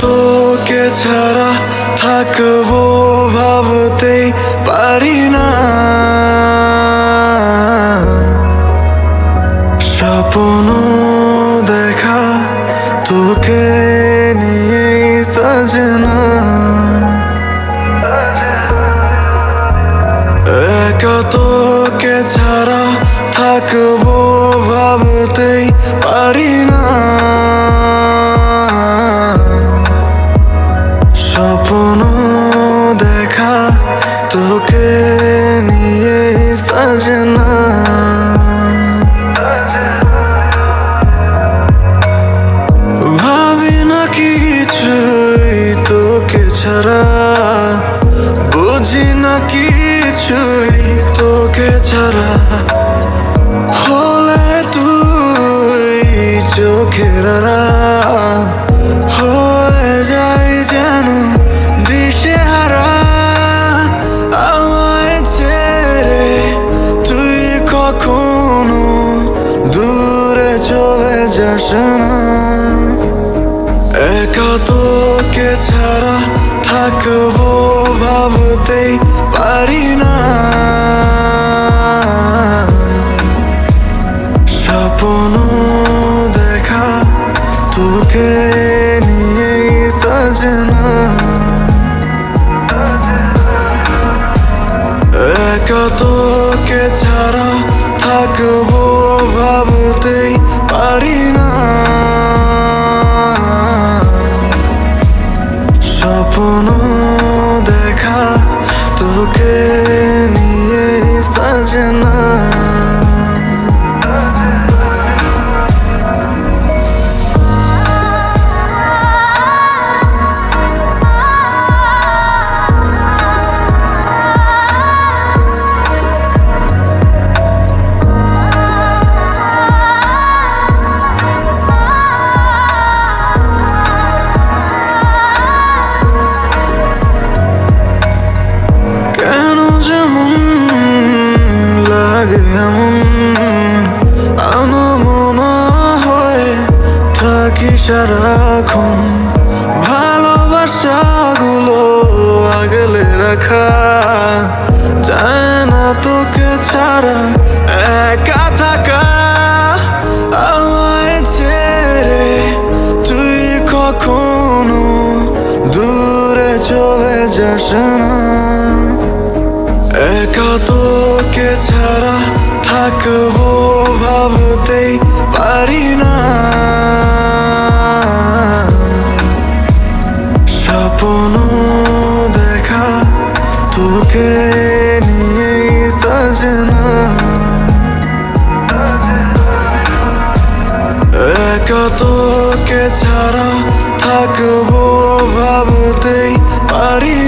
তোকে ছাড়া থাকব ভাবতেই পারি না। স্বপ্ন দেখা তোকে নিয়ে সাজনা। একা তোকে সাজনা ভাবি না কিছুই তোকে ছাড়া। বুঝি না কিছুই তোকে ছাড়া। হলে তুই চোখের আড়াল। কখনো দূরে চলে যাস না। একা তোকে ছাড়া থাকব ভাবতেই পারি না। স্বপ্ন দেখা তোকে নিয়ে সাজনা। একা তোকে ছাড়া থাকব ভাবতেই পারি না। সারাক্ষণ ভালোবাসাগুলো আগলে রাখা যায় না তোকে ছাড়া, একা থাকা আমায় ছেড়ে তুই কখনো দূরে চলে যাস না। একা তোকে ছাড়া থাকব ভাবতেই পারি না। স্বপ্ন দেখা তোকে নিয়ে সাজনা একা তোকে ছাড়া থাকব ভাবতেই পারি